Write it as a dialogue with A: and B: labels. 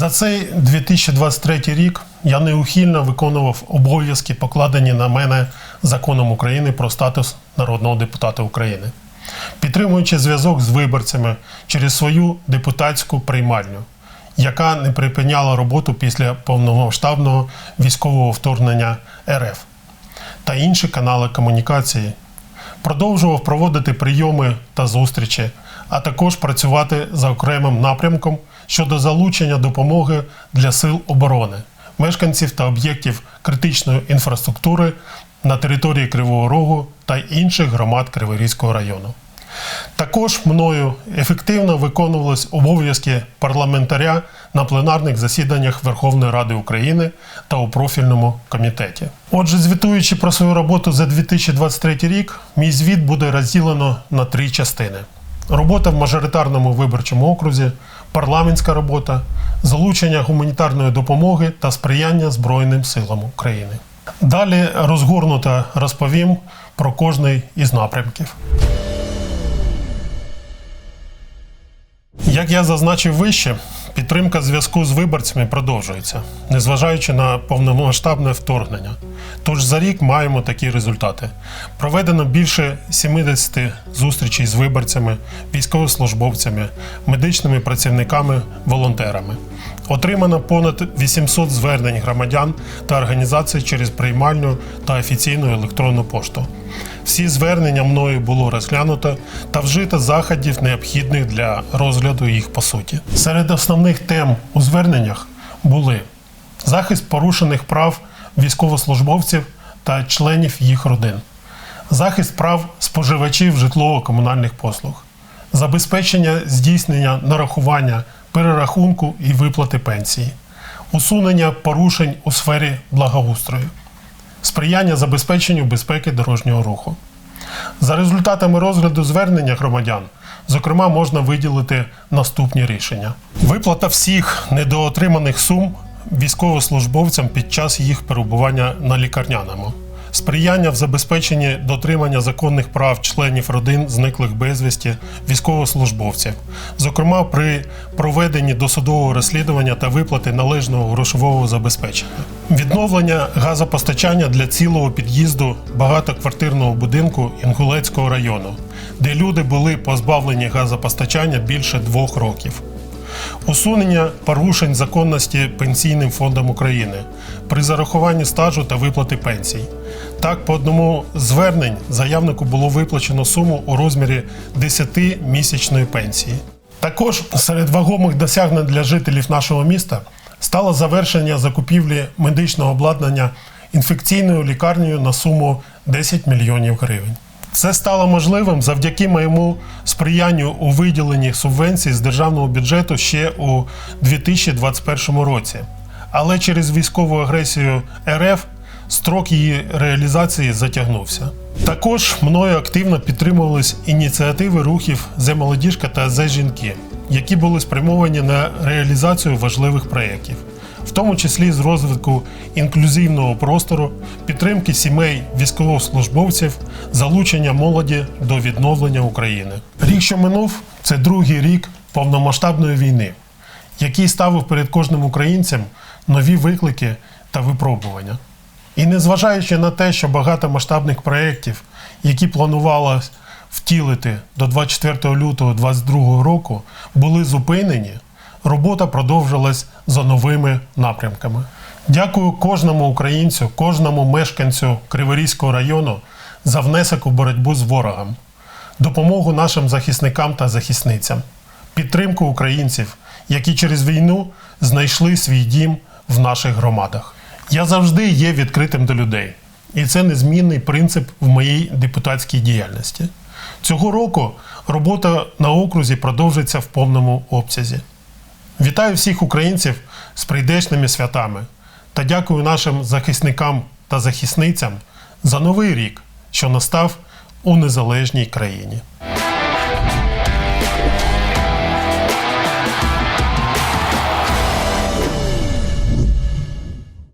A: За цей 2023 рік я неухильно виконував обов'язки, покладені на мене законом України про статус народного депутата України, підтримуючи зв'язок з виборцями через свою депутатську приймальню, яка не припиняла роботу після повномасштабного військового вторгнення РФ та інші канали комунікації. Продовжував проводити прийоми та зустрічі, а також працювати за окремим напрямком щодо залучення допомоги для сил оборони, мешканців та об'єктів критичної інфраструктури на території Кривого Рогу та інших громад Криворізького району. Також мною ефективно виконувались обов'язки парламентаря на пленарних засіданнях Верховної Ради України та у профільному комітеті. Отже, звітуючи про свою роботу за 2023 рік, мій звіт буде розділено на три частини: робота в мажоритарному виборчому окрузі, парламентська робота, залучення гуманітарної допомоги та сприяння Збройним силам України. Далі розгорнуто розповім про кожний із напрямків. Як я зазначив вище, підтримка зв'язку з виборцями продовжується, незважаючи на повномасштабне вторгнення. Тож за рік маємо такі результати: проведено більше 70 зустрічей з виборцями, військовослужбовцями, медичними працівниками, волонтерами. Отримано понад 800 звернень громадян та організацій через приймальну та офіційну електронну пошту. Всі звернення мною було розглянуто та вжито заходів, необхідних для розгляду їх по суті. Серед основних тем у зверненнях були захист порушених прав військовослужбовців та членів їх родин, захист прав споживачів житлово-комунальних послуг, забезпечення здійснення нарахування, перерахунку і виплати пенсії, усунення порушень у сфері благоустрою сприяння забезпеченню безпеки дорожнього руху. За результатами розгляду звернення громадян, зокрема, можна виділити наступні рішення: виплата всіх недоотриманих сум військовослужбовцям під час їх перебування на лікарняному. Сприяння в забезпеченні дотримання законних прав членів родин зниклих безвісті військовослужбовців, зокрема при проведенні досудового розслідування та виплати належного грошового забезпечення, відновлення газопостачання для цілого під'їзду багатоквартирного будинку Інгулецького району, де люди були позбавлені газопостачання більше двох років. Усунення порушень законності Пенсійним фондом України при зарахуванні стажу та виплати пенсій. Так, по одному звернень заявнику було виплачено суму у розмірі 10 місячної пенсії. Також серед вагомих досягнень для жителів нашого міста стало завершення закупівлі медичного обладнання інфекційною лікарнею на суму 10 мільйонів гривень. Це стало можливим завдяки моєму сприянню у виділенні субвенцій з державного бюджету ще у 2021 році. Але через військову агресію РФ строк її реалізації затягнувся. Також мною активно підтримувались ініціативи рухів «Зе молодіжка» та «Зе жінки, які були спрямовані на реалізацію важливих проєктів в тому числі з розвитку інклюзивного простору, підтримки сімей військовослужбовців, залучення молоді до відновлення України. Рік, що минув, це другий рік повномасштабної війни, який ставив перед кожним українцем нові виклики та випробування. І незважаючи на те, що багато масштабних проєктів, які планувалось втілити до 24 лютого 2022 року, були зупинені робота продовжилась за новими напрямками. Дякую кожному українцю, кожному мешканцю Криворізького району за внесок у боротьбу з ворогом, допомогу нашим захисникам та захисницям, підтримку українців, які через війну знайшли свій дім в наших громадах. Я завжди є відкритим до людей, і це незмінний принцип в моїй депутатській діяльності. Цього року робота на окрузі продовжиться в повному обсязі. Вітаю всіх українців з прийдешними святами та дякую нашим захисникам та захисницям за новий рік, що настав у незалежній країні.